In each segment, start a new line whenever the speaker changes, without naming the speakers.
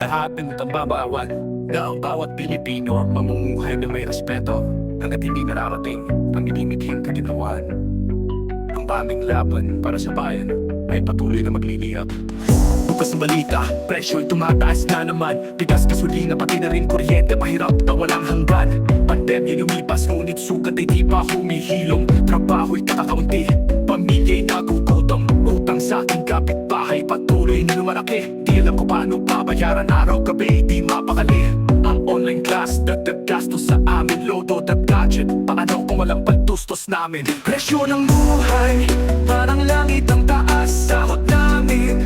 Lahat ng tambabawal na ang bawat Pilipino mamumuhay na may respeto hanggat hindi nararating ang inimithing kaginawan. Ang aming laban para sa bayan ay patuloy na magliliyap. Bukas ng balita, presyo ay tumataas na naman. Bigas, gasolina, pati na rin kuryente. Mahirap na walang hanggan. Pandemya lumipas, ngunit sukat ay di pa humihilom. Trabaho'y kakakaunti, pamilya'y nagugutom. Utang sa aking kapitbahay, patuloy na lumalaki alam ko paano babayaran araw-gabi, di mapakali. Ang online class, dagdag gastos sa amin. Lodo, dagdag gadget, paano kung walang pantustos namin? Presyo ng buhay, parang langit ang taas Sahod namin,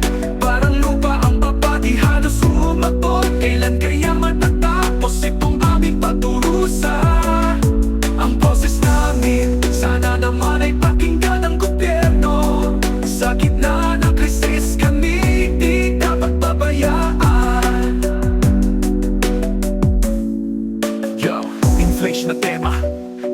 inflation na tema.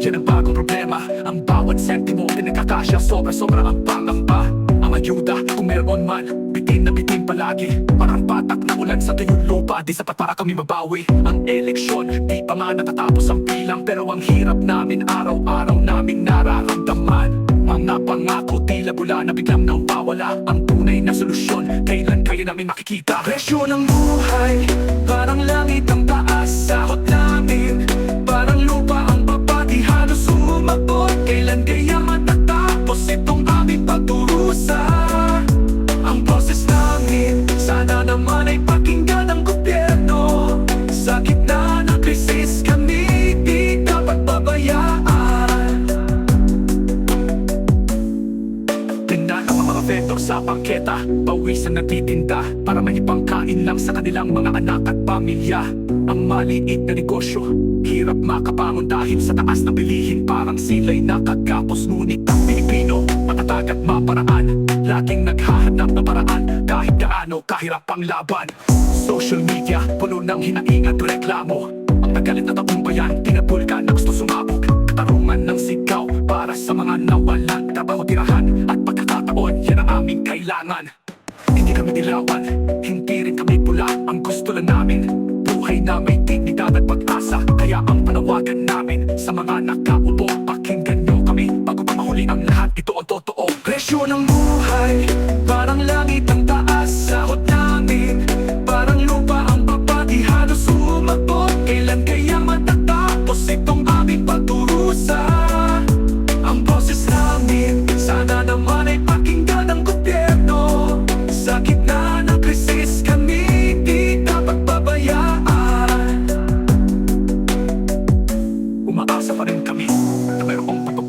Yan ang bagong problema. Ang bawat sentimo pinagkakasya. Sobra-sobra ang pangamba. Ang ayuda kung meron man Bitin na bitin palagi. Parang patak na ulan sa tuyong lupa Di sapat para kami mabawi. Ang eleksyon Di pa nga natatapos ang bilang. Pero ang hirap namin Araw-araw naming nararamdaman. Mga pangako tila bula na biglang nawawala. Ang tunay na solusyon Kailan kaya namin makikita? Presyo ng buhay Parang langit ang Vendor sa bangketa. Pawisan na titinda Para may pangkain lang sa kanilang mga anak at pamilya. Ang maliit na negosyo Hirap makabangon dahil sa taas ng bilihin. Parang sila'y nakagapos Ngunit ang Pilipino Matatag at maparaan. Laging naghahanap ng paraan Kahit gaano kahirap ang laban. Social media Puno ng hinaing at reklamo. Ang nagalit na taong bayan Tinabulkan na gusto sumabog kailangan. Hindi kami dilawan Hindi rin kami pula. Ang gusto lang namin Buhay na may dignidad at pag-asa. Kaya ang panawagan namin Sa mga nakaupo Pakinggan nyo kami. Bago pa mahuli ang lahat Ito ang totoo. Presyo ng buhay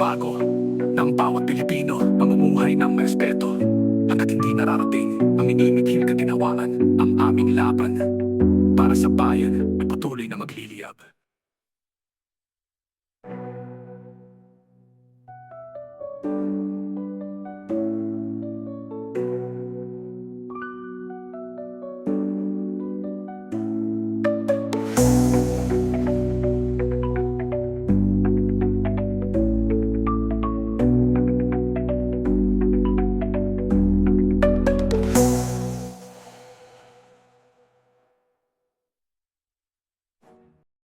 pagbabago ng bawat Pilipino pangumuhay ng respeto. Hanggat hindi nararating ang minimithil katinawanan ang aming laban para sa bayan ay patuloy na magliliyab. thank you